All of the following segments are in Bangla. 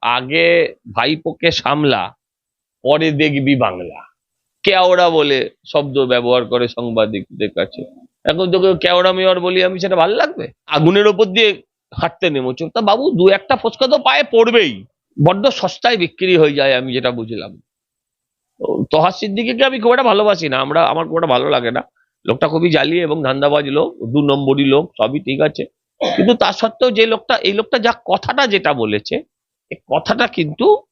আগে ভাইপোকে সামলা, পরে দেখবি বাংলা। কেওড়া বলে শব্দ ব্যবহার করে সাংবাদিকদের কাছে। এখন তোকে কেওড়া মেয়র বলি আমি, সেটা ভালো লাগবে? আগুনের ওপর দিয়ে হাঁটতে নেমেছো তা বাবু, দু একটা ফুচকা তো পায়ে পড়বেই। বড্ড সস্তায় বিক্রি হয়ে যায়, আমি যেটা বুঝলাম। তো তহার সিদ্দিকিকে আমি খুব একটা ভালোবাসি না। আমরা, আমার খুব একটা ভালো লাগে না। লোকটা খুবই জালি এবং ধান্দাবাজ লোক, দু নম্বরই লোক, সবই ঠিক আছে। কিন্তু তা সত্ত্বেও যে লোকটা, এই লোকটা যা কথাটা যেটা বলেছে কথাটা কিন্তু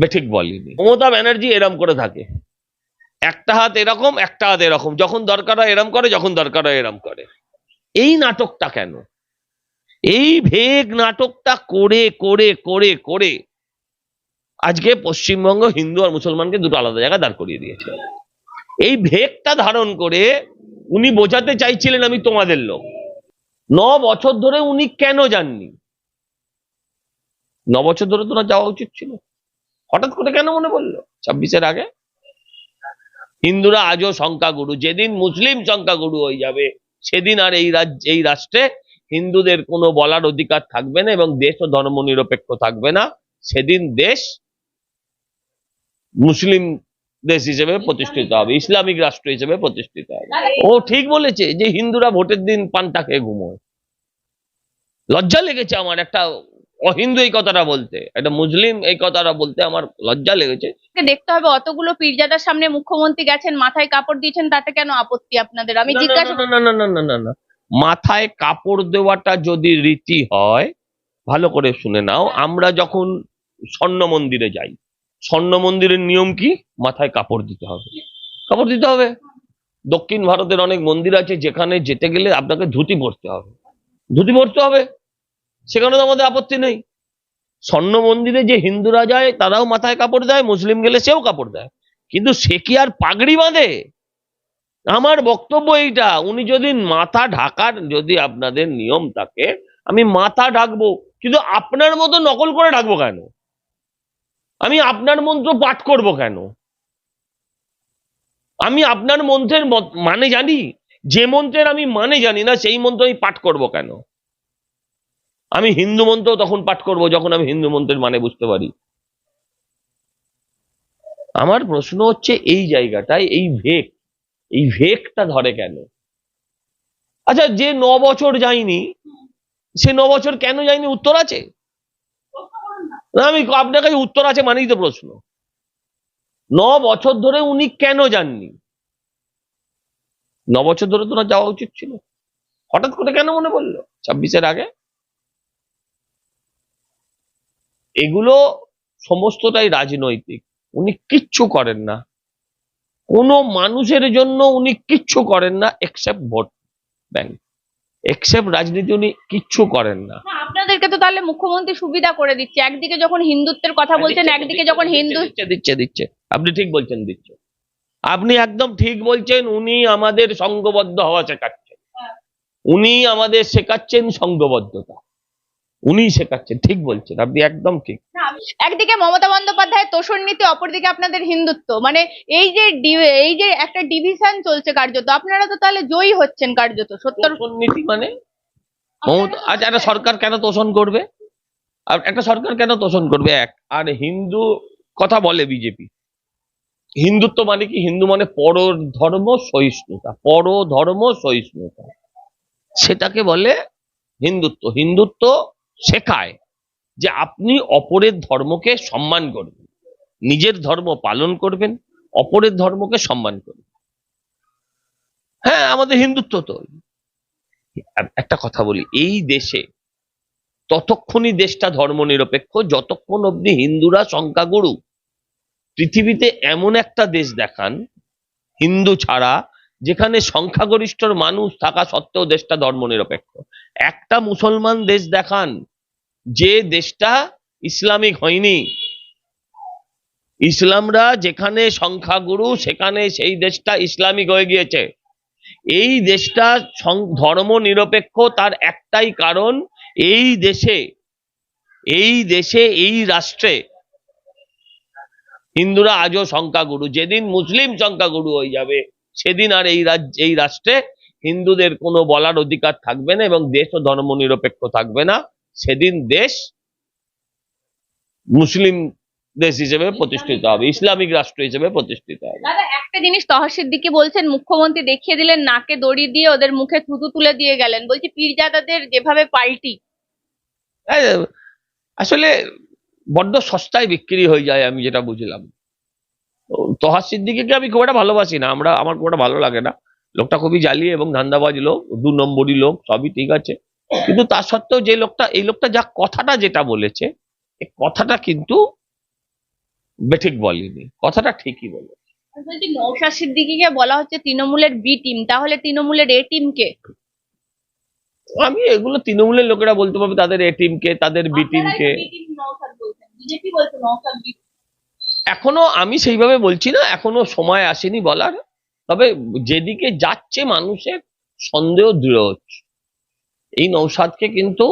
বেঠিক বলেনি। মমতা ব্যানার্জি এরম করে থাকে। একটা হাত এরকম, একটা হাত এরকম। যখন দরকার হয় এরম করে, যখন দরকার হয় এরম করে। এই নাটকটা কেন? এই ভেগ নাটকটা করে করে করে করে আজকে পশ্চিমবঙ্গ হিন্দু আর মুসলমানকে দুটো আলাদা জায়গায় দাঁড় করিয়ে দিয়েছে। এই ভেগটা ধারণ করে উনি বোঝাতে চাইছিলেন আমি তোমাদের লোক। ন বছর ধরে উনি কেন যাননি? ন বছর ধরে তো না যাওয়া উচিত ছিল। হঠাৎ করে কেন মনে পড়ল? ছাব্বিশের আগে? হিন্দুরা আজও সংখ্যাগুরু। যেদিন মুসলিম সংখ্যাগুরু হয়ে যাবে, সেদিন আর এই রাজ্য, এই রাষ্ট্রে হিন্দুদের কোনো বলার অধিকার থাকবে না এবং দেশ ও ধর্ম নিরপেক্ষ থাকবে না। সেদিন দেশ মুসলিম দেশ হিসেবে প্রতিষ্ঠিত হবে, ইসলামিক রাষ্ট্র হিসেবে প্রতিষ্ঠিত হবে। ও ঠিক বলেছে যে হিন্দুরা ভোটের দিন পান্তা খেয়ে ঘুমোয়। লজ্জা লেগেছে আমার একটা অহিন্দু এই কথাটা বলতে একটা মুসলিম এই কথাটা বলতে আমার লজ্জা লেগেছে। দেখতে হবে অতগুলো পীরজাদার সামনে মুখ্যমন্ত্রী গেছেন মাথায় কাপড় দিয়েছেন তাতে কেন আপত্তি আপনাদের? আমি জিজ্ঞাসা না না না না না না। মাথায় কাপড় দেওয়াটা যদি রীতি হয় ভালো করে শুনে নাও আমরা যখন স্বর্ণ মন্দিরে যাই স্বর্ণ মন্দিরের নিয়ম কি? মাথায় কাপড় দিতে হবে। কাপড় দিতে হবে। দক্ষিণ ভারতের অনেক মন্দির আছে যেখানে যেতে গেলে আপনাকে ধুতি পরতে হবে। ধুতি পরতে হবে। সেখানে তো আমাদের আপত্তি নেই। স্বর্ণ মন্দিরে যে হিন্দুরা যায়, তারাও মাথায় কাপড় দেয়, মুসলিম গেলে সেও কাপড় দেয়। কিন্তু সে কি আর পাগড়ি বাঁধে? আমার বক্তব্য এইটা, উনি যদি মাথা ঢাকার যদি আপনাদের নিয়ম থাকে, আমি মাথা ঢাকবো। কিন্তু আপনার মতো নকল করে ঢাকবো কেন? আমি আপনার মন্ত্র পাঠ করব কেন? আমি আপনার মন্ত্রের মানে জানি? যে মন্ত্রের আমি মানে জানি না, সেই মন্ত্র আমি পাঠ করব কেন? আমি হিন্দু মন্ত্র তখন পাঠ করব যখন আমি হিন্দু মন্ত্রের মানে বুঝতে পারি। আমার প্রশ্ন হচ্ছে, এই জায়গাটায়, এই ভেক, এই ভেকটা ধরে কেন? আচ্ছা যে ন বছর যায়নি, সে ন বছর কেন যায়নি? উত্তর আছে? না, আমি আপনার কাছে উত্তর আছে মানেই তো প্রশ্ন। ন বছর ধরে উনি কেন যাননি? ন বছর ধরে তো না যাওয়া উচিত ছিল। হঠাৎ করে কেন মনে পড়ল? ছাব্বিশের আগে? এগুলো সমস্তটাই রাজনৈতিক। উনি কিচ্ছু করেন না। কোনো মানুষের জন্য উনি কিচ্ছু করেন না এক্সেপ্ট ভোট ব্যাংক। এক্সেপ্ট রাজনীতি উনি কিচ্ছু করেন না। আপনাদেরকে তো তাহলে মুখ্যমন্ত্রী সুবিধা করে দিচ্ছে। একদিকে যখন হিন্দুত্বের কথা বলছেন একদিকে যখন হিন্দু দিচ্ছে দিচ্ছে দিচ্ছে। আপনি ঠিক বলছেন দিচ্ছে। আপনি একদম ঠিক বলছেন উনি আমাদের সঙ্গবদ্ধ হওয়া শেখাচ্ছেন। উনি আমাদের শেখাচ্ছেন সঙ্গবদ্ধতা। উনি শেখাচ্ছেন ঠিক বলছেন আপনি একদম ঠিক। একদিকে মমতা বন্দ্যোপাধ্যায় তোষণ নীতি অপরদিকে আপনাদের হিন্দুত্ব। মানে এই যে এই যে একটা ডিভিশন চলছে কার্যত আপনারা তো তাহলে জয়ী হচ্ছেন কার্যত সত্তর নীতি মানে? মমতা আচ্ছা একটা সরকার কেন তোষণ করবে? আর একটা সরকার কেন তোষণ করবে? এক আর হিন্দু কথা বলে বিজেপি। হিন্দুত্ব মানে কি? হিন্দু মানে পর ধর্ম সহিষ্ণুতা পর ধর্ম সহিষ্ণুতা। সেটাকে বলে হিন্দুত্ব। হিন্দুত্ব শেখায় যে আপনি অপরের ধর্মকে সম্মান করবেন, নিজের ধর্ম পালন করবেন, অপরের ধর্মকে সম্মান করবেন। হ্যাঁ আমাদের হিন্দুত্ব তো। একটা কথা বলি, এই দেশে ততক্ষণই দেশটা ধর্মনিরপেক্ষ, যতক্ষণ অব্দি হিন্দুরা সংখ্যাগুরু। পৃথিবীতে এমন একটা দেশ দেখান, হিন্দু ছাড়া, যেখানে সংখ্যাগরিষ্ঠর মানুষ থাকা সত্ত্বেও দেশটা ধর্ম নিরপেক্ষ একটা মুসলমান দেশ দেখান যে দেশটা ইসলামিক হয়নি। ইসলামরা যেখানে সংখ্যাগুরু, সেখানে সেই দেশটা ইসলামিক হয়ে গিয়েছে। এই দেশটা ধর্ম নিরপেক্ষ তার একটাই কারণ, এই দেশে এই দেশে, এই রাষ্ট্রে হিন্দুরা আজও সংখ্যাগুরু। যেদিন মুসলিম সংখ্যাগুরু হয়ে যাবে, সেদিন আর এই রাজ্য এই রাষ্ট্রে হিন্দুদের কোনো বলার অধিকার থাকবে না এবং দেশ ও ধর্ম নিরপেক্ষ থাকবে না। সেদিন দেশ মুসলিম দেশ হিসেবে প্রতিষ্ঠিত হবে ইসলামিক রাষ্ট্র হিসেবে প্রতিষ্ঠিত হবে। একটা জিনিস তহসির দিকে বলছেন মুখ্যমন্ত্রী দেখিয়ে দিলেন নাকে দড়ি দিয়ে ওদের মুখে থুতু তুলে দিয়ে গেলেন। বলছি পীরজাদাদের যেভাবে পাল্টি। আসলে বড্ড সস্তায় বিক্রি হয়ে যায় আমি যেটা বুঝলাম। তো তোহার সিদ্দিকিকে আমি খুব একটা ভালোবাসি না আমরা আমার খুব একটা ভালো লাগে না। লোকটা খুবই জালি এবং ধান্দাবাজ লোক দু নম্বরই লোক সবই ঠিক আছে। কিন্তু তা সত্ত্বেও যে লোকটা এই লোকটা যা কথাটা যেটা বলেছে এই কথাটা কিন্তু বেঠিক বলেনি। কথাটা ঠিকই বলে নৌশাদ সিদ্দিকিকে বলা হচ্ছে তৃণমূলের বি টিম তাহলে তৃণমূলের এ টিম কে? আমি এগুলো তৃণমূলের লোকেরা বলতে পারবে তাদের এ টিমকে তাদের বি টিমকে বিজেপি বলছে নৌশাদ বি এখনও আমি সেইভাবে বলছি না এখনও সময় আসেনি বলার। তবে যেদিকে যাচ্ছে মানুষের সন্দেহ দৃঢ় হচ্ছে। এই নৌসাদকে কিন্তু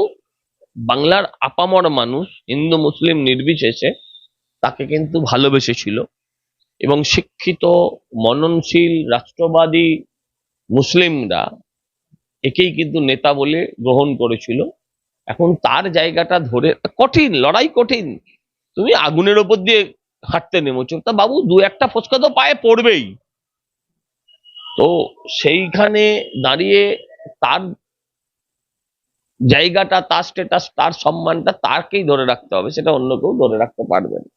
বাংলার আপামর মানুষ, হিন্দু, মুসলিম নির্বিশেষে তাকে কিন্তু ভালোবেসেছিল এবং শিক্ষিত, মননশীল, রাষ্ট্রবাদী মুসলিমরা একেই কিন্তু নেতা বলে গ্রহণ করেছিল। এখন তার জায়গাটা ধরে, কঠিন, লড়াই কঠিন। তুমি আগুনের ওপর দিয়ে হাঁটতে নেমেছো। তা বাবু, দু একটা ফোসকা তো পায়ে পড়বেই। তো সেইখানে দাঁড়িয়ে তার জায়গাটা, তার স্টেটাস তার সম্মানটা তাকেই ধরে রাখতে হবে, সেটা অন্য কেউ ধরে রাখতে পারবে না।